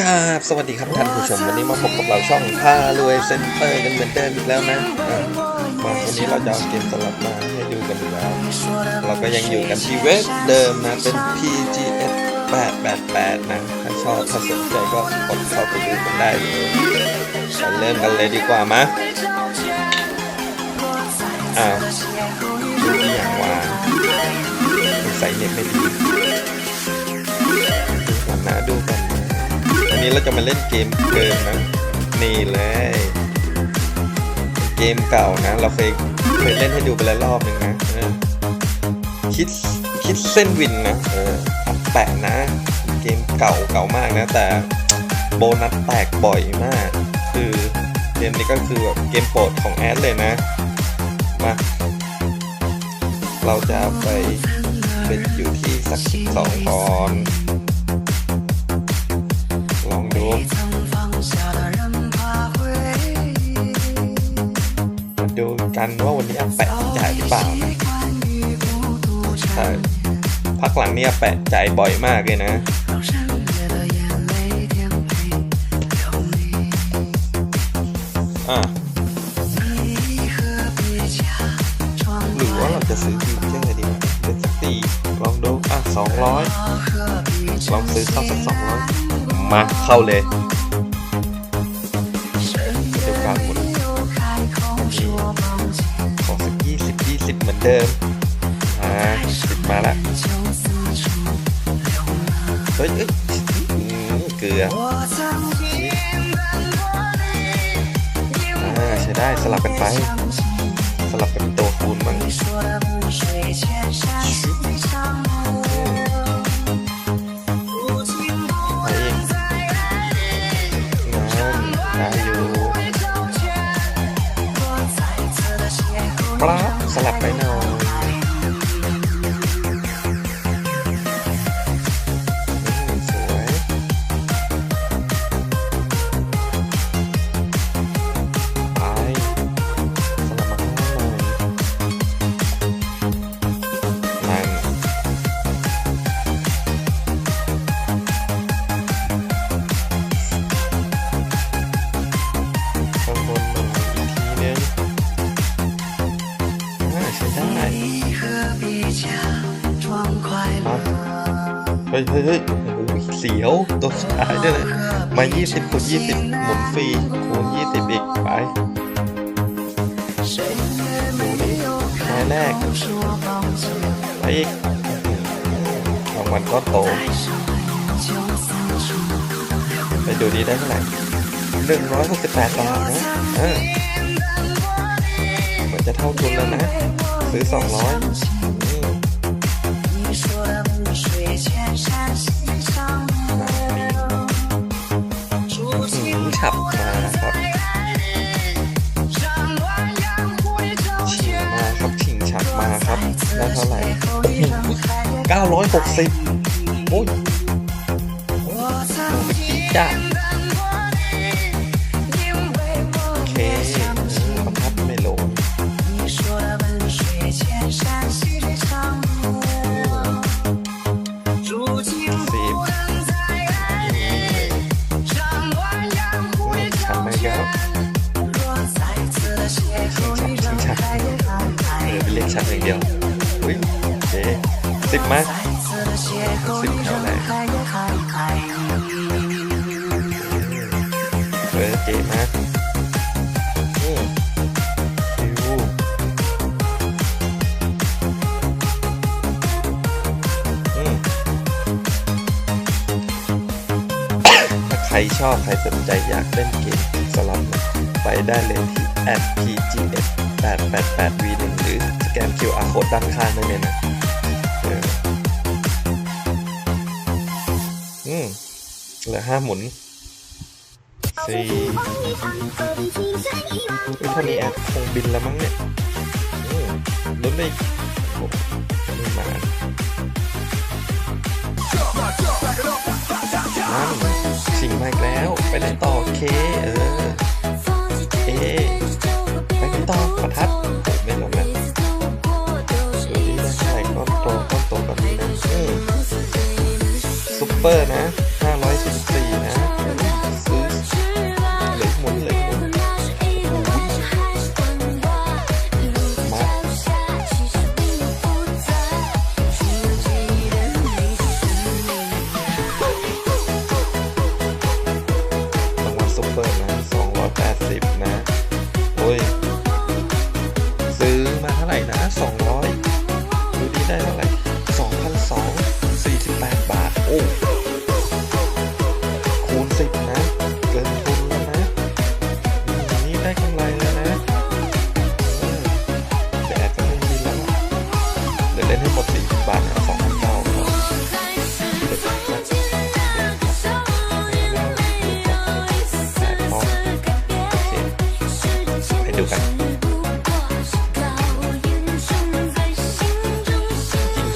กราบสวัสดีครับท่านผู้ชมวันนี้มาพบกับเราช่องพารวยเซ็นเตอร์กันเหมือนเดิมอีกแล้วนะมาวันนี้เราจะเอาเกมสลับมาให้ดูกันอีกแล้วเราก็ยังอยู่กันที่เว็บเดิมนะเป็น PGS 888นะถ้าชอบถ้าสนใจก็กดเข้าไปดูกันได้เลยเราเริ่มกันเลยดีกว่ามะอ้าวดูที่อย่างวางใส่เน็ตไม่ดี อันนี้เราจะมาเล่นเกมเกินนะ นี่เลย เกมเก่านะ เราเคยเคยเล่นให้ดูไปแล้วรอบหนึ่งนะคิดคิดเส้นวินนะเออแปะนะ เกมเก่าเก่ามากนะ แต่โบนัสแตกบ่อยมาก คือเกมนี้ก็คือแบบเกมโปรดของแอดเลยนะ มาเราจะไปเป็นอยู่ที่สักสองพรล ดูกันว่าวันนี้อาแปะจ่ายหรือเปล่านะใช่พักหลังนี่ยแปะจ่ายบ่อยมากเลยนะอะหรือว่าเราจะซื้อฟิวเจอร์ดีไหมเดี๋ยวสักตีลองดูอะสองร้อยลองซื้อเข้าสักสองร้อยมาเข้าเลย เดิมอ่าสิบมาละเฮ้ยเกลืออ่าใช้ได้สลับกันไป สลับเป็นตัวคูณมัน เฮ้ยเฮ้ยเฮ้ยโอ้โหเสียวตัวสุดท้ายด้วยนะมา 20คูณยี่สิบหมุนฟรีคูณ20 อีก ไปดูนี่ไม้แรกไปอีกรางวัลก็โต ไปดูดีได้เท่าไหร่หนึ่งร้อยบาทนะเออมันจะเท่าทุนแล้วนะ ซื้อสองร้อย ฉับมาครับชิงมาครับชิงฉับมาครับได้เท่าไหร่960 โอ้ยจ้า ออไปเรียกฉับอย่างเดียวอุ้ยโอเคสิบมาสิบแถวไหนเออเก๋มากอืมฟิวอืมถ้าใครชอบ ใครสนใจอยากเล่นเกมสลับไปได้เลยที่ at pgs 888 v 1 กน QR code ด้านข้างได้เลยนะเอออืมเหลือห้าหมุนสี่เท่านี้แอดคงบินแล้วมั้งเนี่ยอืมลุ้นได้อีกโอ้โหไม่มานั่นชิงมาอีกแล้ว ไปไหนต่อเคเออ Felipe.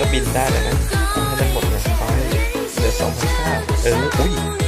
ก็บินได้เลยนะให้มันหมดเงินไปเหลือสองพันเก้าเอออุ้ย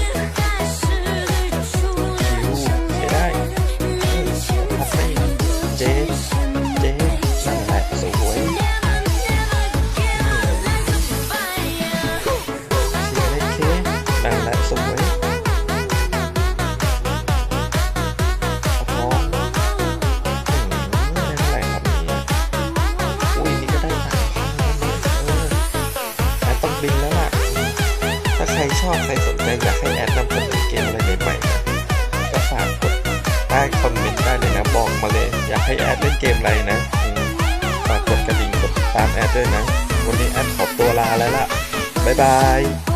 ใครสนใจอยากให้แอดนำเสนอเกมอะไรใหม่ๆนะก็ฝากกดใต้คอมเมนต์ได้เลยนะบอกมาเลย อยากให้แอดเล่นเกมอะไรนะฝากกดกระดิ่งกดติดตามแอดด้วยนะ วันนี้แอดขอตัวลาแล้วล่ะบ๊ายบาย